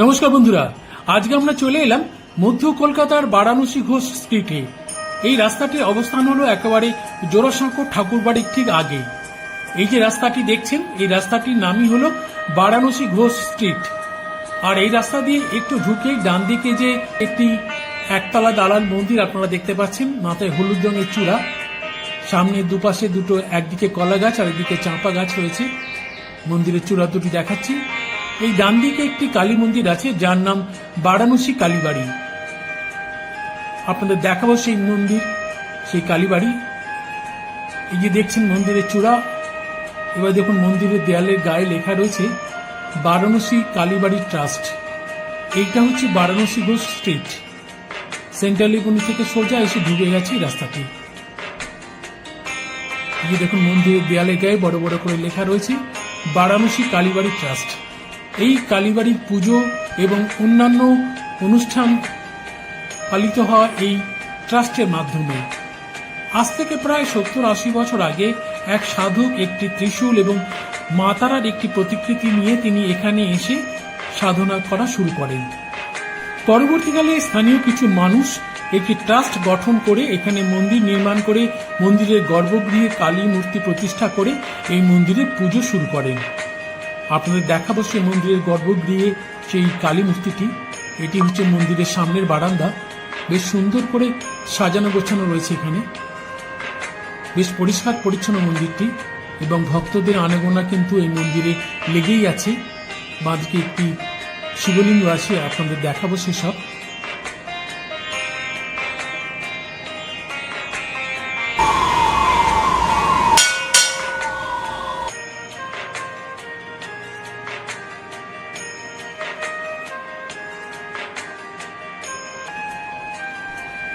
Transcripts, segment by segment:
নমস্কার বন্ধুরা, আজকে আমরা চলে এলাম মধ্য কলকাতার বারাণসী ঘোষ স্ট্রিটে। এই রাস্তাটির অবস্থান হলো একেবারে জোড়াশঙ্কর ঠাকুরবাড়ির ঠিক আগে। এই যে রাস্তাটি দেখছেন, এই রাস্তাটির নামই হলো বারাণসী ঘোষ স্ট্রিট। আর এই রাস্তা দিয়ে একটু ঢুকে ডান দিকে যে একটি একতলা দালান মন্দির আপনারা দেখতে পাচ্ছেন, মাথায় হলুদ রঙের চূড়া। সামনে দুপাশে দুটো, একদিকে কলা গাছ আর একদিকে চাঁপা গাছ রয়েছে। মন্দিরের চূড়া দুটি দেখাচ্ছি। এই ডান দিকে একটি কালী মন্দির আছে, যার নাম বারাণসী কালীবাড়ি। আপনাদের দেখাবো সেই মন্দির, সেই কালীবাড়ি। এই যে দেখছেন মন্দিরের চূড়া, এবার দেখুন মন্দিরের দেয়ালের গায়ে লেখা রয়েছে, বারাণসী কালীবাড়ি ট্রাস্ট। এইটা হচ্ছে বারাণসী ঘোষ স্ট্রিট। সেন্ট্রাল লিগুনি থেকে সোজা এসে ঢুকে গেছে রাস্তাটি। এই দেখুন মন্দিরের দেয়ালে গায়ে বড় বড় করে লেখা রয়েছে, বারাণসী কালীবাড়ি ট্রাস্ট। এই কালীবাড়ির পুজো এবং অন্যান্য অনুষ্ঠান পালিত হওয়া এই ট্রাস্টের মাধ্যমে। আজ থেকে প্রায় সত্তর আশি বছর আগে এক সাধক একটি ত্রিশূল এবং মাতারার একটি প্রতিকৃতি নিয়ে তিনি এখানে এসে সাধনা করা শুরু করেন। পরবর্তীকালে স্থানীয় কিছু মানুষ একটি ট্রাস্ট গঠন করে এখানে মন্দির নির্মাণ করে মন্দিরের গর্ভগৃহে কালী মূর্তি প্রতিষ্ঠা করে এই মন্দিরে পুজো শুরু করেন। আপনাদের দেখাবো সেই মন্দিরের গর্ভগৃহে সেই কালী মূর্তিটি। এটি হচ্ছে মন্দিরের সামনের বারান্দা। বেশ সুন্দর করে সাজানো গোছানো রয়েছে এখানে। বেশ পরিষ্কার পরিচ্ছন্ন মন্দিরটি এবং ভক্তদের আনাগোনা কিন্তু এই মন্দিরে লেগেই আছে। বাঁধকে একটি শিবলিঙ্গ আছে, আপনাদের দেখাবো সেসব।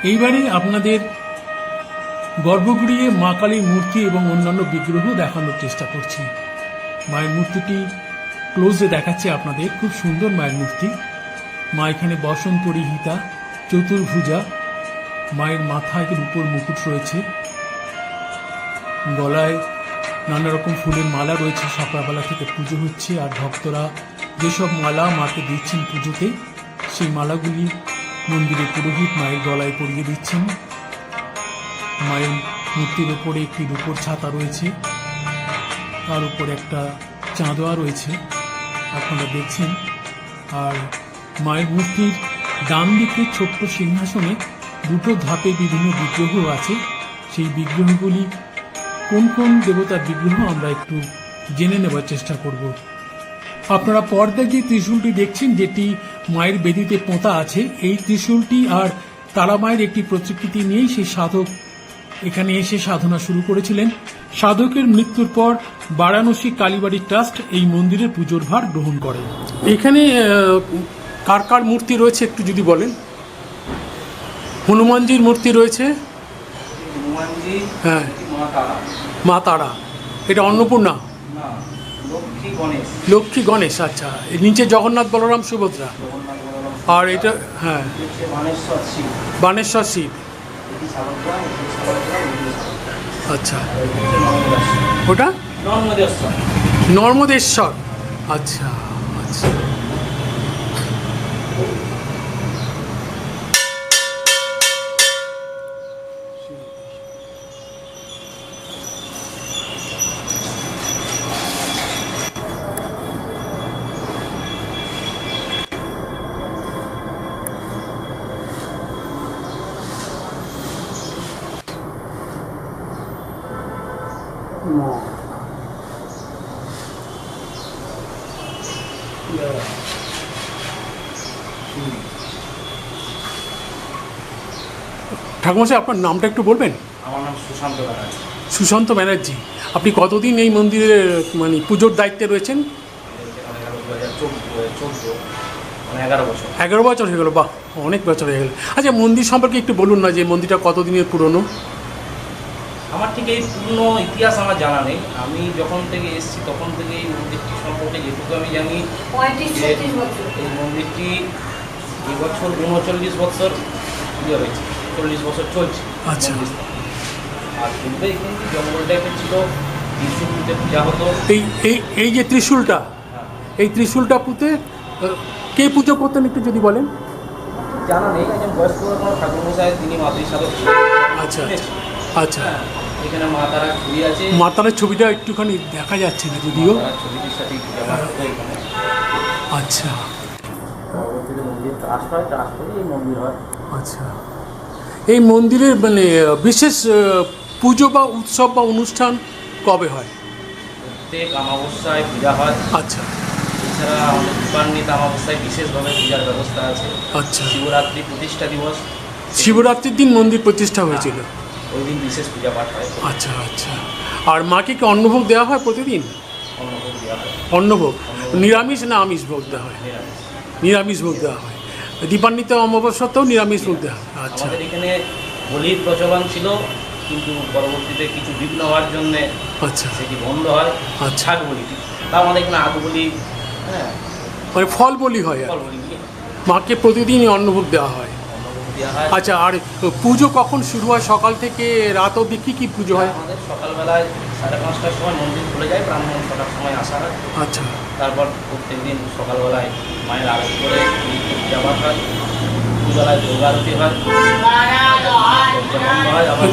এইবারে আপনাদের গর্ভগৃহে মা কালীর মূর্তি এবং অন্যান্য বিগ্রহ দেখানোর চেষ্টা করছি। মায়ের মূর্তিটি ক্লোজে দেখাচ্ছে আপনাদের। খুব সুন্দর মায়ের মূর্তি। মা এখানে বসন পরিহিতা, চতুর্ভুজা, মায়ের মাথায় উপর মুকুট রয়েছে। গলায় নানা রকম ফুলের মালা রয়েছে। সকালবেলা থেকে পুজো হচ্ছে আর ভক্তরা যেসব মালা মাকে দিচ্ছেন পুজোতে, সেই মালাগুলি মন্দিরে পুরোহিত মায়ের গলায় পরিয়ে দিচ্ছেন। মায়ের মূর্তির ওপরে একটি রূপোর ছাতা রয়েছে। তার উপর একটা চাঁদোয়া রয়েছে। আপনারা দেখছেন। আর মায়ের মূর্তির ডান দিকে ছোট্ট সিংহাসনে দুটো ধাপে বিভিন্ন বিগ্রহ আছে। সেই বিগ্রহগুলি কোন কোন দেবতার বিগ্রহ আমরা একটু জেনে নেবার চেষ্টা করব। আপনারা পর্দায় যে ত্রিশূলটি দেখছেন, যেটি মায়ের বেদিতে পোঁতা আছে এই ত্রিশূলটি আর তারা মায়ের একটি প্রতিকৃতি নিয়েই সেই সাধক এখানে এসে সাধনা শুরু করেছিলেন। সাধকের মৃত্যুর পর বারাণসী কালীবাড়ি ট্রাস্ট এই মন্দিরের পুজোর ভার গ্রহণ করে। এখানে কার কার মূর্তি রয়েছে একটু যদি বলেন? হনুমানজির মূর্তি রয়েছে? হ্যাঁ। মা তারা। এটা অন্নপূর্ণা? লক্ষ্মী গণেশ। আচ্ছা। নিচে জগন্নাথ বলরাম সুভদ্রা। আর এটা হ্যাঁ। বানেশ্বর শিব। আচ্ছা। ওটা? নর্মদেশ্বর। ওটা নর্মদেশ্বর। আচ্ছা আচ্ছা। আচ্ছা ঠাকুমশাই আপনার নামটা একটু বলবেন? আমার নাম সুশান্ত ব্যানার্জি। সুশান্ত ব্যানার্জি। আপনি কতদিন এই মন্দিরের মানে পুজোর দায়িত্বে রয়েছেন? এগারো বছর হয়ে গেল বাহ অনেক বছর হয়ে গেল। আচ্ছা মন্দির সম্পর্কে একটু বলুন না যে মন্দিরটা কতদিনের পুরনো? আমার ঠিক এই পূর্ণ ইতিহাস আমার জানা নেই। আমি যখন থেকে এসেছি তখন থেকে এই মন্দিরটি সম্পর্কে যেটুকু আমি জানি এই মন্দিরটি এবছর উনচল্লিশ বছর ইয়ে হয়েছে চল্লিশ বছর চলছে আচ্ছা। আর পূর্বে এখানে কি জঙ্গল টাইপের ছিল বিষ্ণুপুজো পূজা হতো। এই এই এই যে ত্রিশূলটা হ্যাঁ। এই ত্রিশূলটা পুঁতে কে পুজো করতেন একটু যদি বলেন? জানা নেই একজন বয়স্ক ঠাকুর মশাই তিনি মাতৃ সাধক ছিলেন। আচ্ছা। আচ্ছা। এখানে মা তারা ছবি আছে। মাতারের ছবিটা একটুখানি দেখা যাচ্ছে না যদিও। ছবিটির সাথে আচ্ছা। মন্দির হয় এই আচ্ছা। এই মন্দিরের মানে বিশেষ পুজো বা উৎসব বা অনুষ্ঠান কবে হয়? প্রত্যেক অমাবস্যায় পূজা হয়। আচ্ছা। এছাড়া আমাদের দীপান্বিত অমাবস্যায় বিশেষভাবে পূজার ব্যবস্থা আছে। আচ্ছা। শিবরাত্রি প্রতিষ্ঠা দিবস। শিবরাত্রির দিন মন্দির প্রতিষ্ঠা হয়েছিল। ওই দিন বিশেষ পূজা পাঠ হয়। আচ্ছা আচ্ছা। আর মাকে কি অন্নভোগ দেওয়া হয় প্রতিদিন? অন্নভোগ দেওয়া হয়। অন্নভোগ? নিরামিষ না আমিষ ভোগ দেওয়া হয়? নিরামিষ। ভোগ দেওয়া হয়। দীপান্বিত অমাবস্যাতেও নিরামিষ ভোগ দেওয়া হয়। আচ্ছা। আমাদের এখানে বলির প্রচলন ছিল কিন্তু পরবর্তীতে কিছু বিঘ্ন হওয়ার জন্য আচ্ছা। সেটি বন্ধ হয়। আচ্ছা। ছাগ তা আমাদের এখানে আগ বলি হ্যাঁ। মানে ফল বলি হয় আর বলি। মাকে প্রতিদিনই অন্নভোগ দেওয়া হয়। দেওয়া হয়। আচ্ছা আর পুজো কখন শুরু হয়? সকাল থেকে রাত অবধি কী কী পুজো হয়? আমাদের সকালবেলায় সাড়ে পাঁচটার সময় মন্দির খুলে যায় ব্রাহ্মণ ছটার সময় আসা হয়। আচ্ছা। তারপর প্রত্যেক দিন সকালবেলায় মায়ের আরতি করে পাঠ হয় দুবেলায় দুর্গা আরতি হয় হয় আবার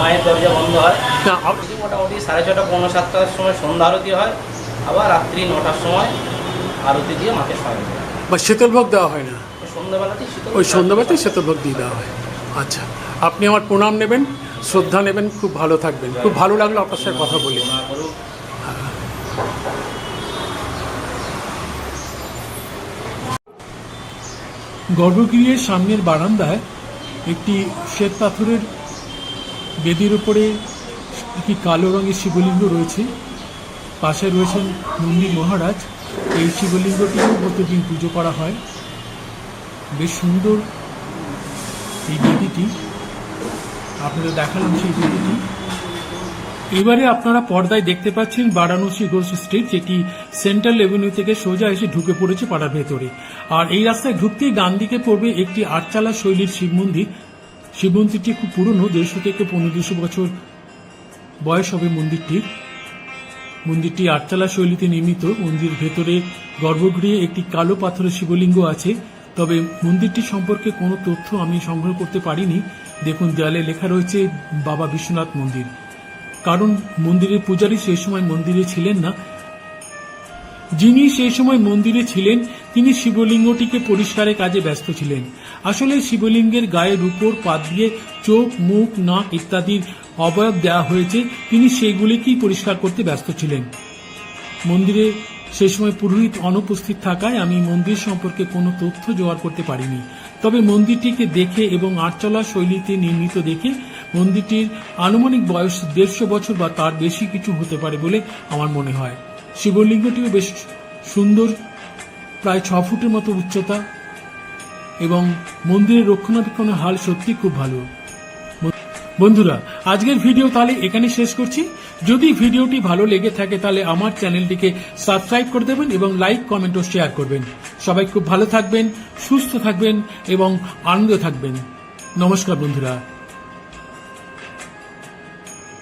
মায়ের দরজা বন্ধ হয়। মোটামুটি সাড়ে ছটা পৌনে সাতটার সময় সন্ধ্যা আরতি হয় আবার রাত্রি নটার সময় আরতি দিয়ে মাকে স্বাগত বা শীতলভোগ দেওয়া হয় না? ওই সন্ধ্যাবেলাতেই শীতলভোগ দিয়ে দেওয়া হয়। আচ্ছা আপনি আমার প্রণাম নেবেন, শ্রদ্ধা নেবেন, খুব ভালো থাকবেন। খুব ভালো লাগল আপনার সাথে কথা বলে। গর্ভগৃহের সামনের বারান্দায় একটি শ্বেত পাথরের বেদির উপরে একটি কালো রঙের শিবলিঙ্গ রয়েছে। পাশে রয়েছেন নন্দী মহারাজ। এই শিবলিঙ্গটিও প্রতিদিন পুজো করা হয়। বেশ সুন্দর এই বেদিটি আপনাদের দেখালাম সেই বেদিটি এবারে আপনারা পর্দায় দেখতে পাচ্ছেন বারাণসী ঘোষ স্ট্রিট, যেটি সেন্ট্রাল এভিনিউ থেকে সোজা এসে ঢুকে পড়েছে পাড়ার ভেতরে। আর এই রাস্তায় ঢুকতেই ডান দিকে পড়বে একটি আটচালা শৈলীর শিব মন্দির। শিব মন্দিরটি খুব পুরনো, দেড়শো থেকে পনেরো দুশো বছর বয়স হবে মন্দিরটির মন্দিরটি আটচালা শৈলীতে নির্মিত। মন্দির ভেতরে গর্ভগৃহে একটি কালো পাথরের শিবলিঙ্গ আছে। তবে মন্দিরটি সম্পর্কে কোনো তথ্য আমি সংগ্রহ করতে পারিনি। দেখুন, দেয়ালে লেখা রয়েছে, বাবা বিশ্বনাথ মন্দির। কারণ মন্দিরের পূজারী সেই সময় মন্দিরে ছিলেন না। যিনি সেই সময় মন্দিরে ছিলেন, তিনি শিবলিঙ্গটিকে পরিষ্কারের কাজে ব্যস্ত ছিলেন। আসলে শিবলিঙ্গের গায়ের উপর পা দিয়ে চোখ, মুখ, নাক ইত্যাদির অবয়ব দেওয়া হয়েছে। তিনি সেগুলিকেই পরিষ্কার করতে ব্যস্ত ছিলেন। মন্দিরে সেই সময় পুরোহিত অনুপস্থিত থাকায় আমি মন্দির সম্পর্কে কোনো তথ্য জোগাড় করতে পারিনি। তবে মন্দিরটিকে দেখে এবং আটচলা শৈলীতে নির্মিত দেখে মন্দিরটির আনুমানিক বয়স দেড়শো বছর বা তার বেশি কিছু হতে পারে বলে আমার মনে হয়। শিবলিঙ্গটিও বেশ সুন্দর, প্রায় ছ ফুটের মতো উচ্চতা এবং মন্দিরের রক্ষণাবেক্ষণের হাল সত্যি খুব ভালো। বন্ধুরা, আজকের ভিডিও তাহলে এখানে শেষ করছি। যদি ভিডিওটি ভালো লেগে থাকে তাহলে আমার চ্যানেলটিকে সাবস্ক্রাইব করে দেবেন এবং লাইক কমেন্ট ও শেয়ার করবেন। সবাই খুব ভালো থাকবেন, সুস্থ থাকবেন এবং আনন্দ থাকবেন। নমস্কার বন্ধুরা।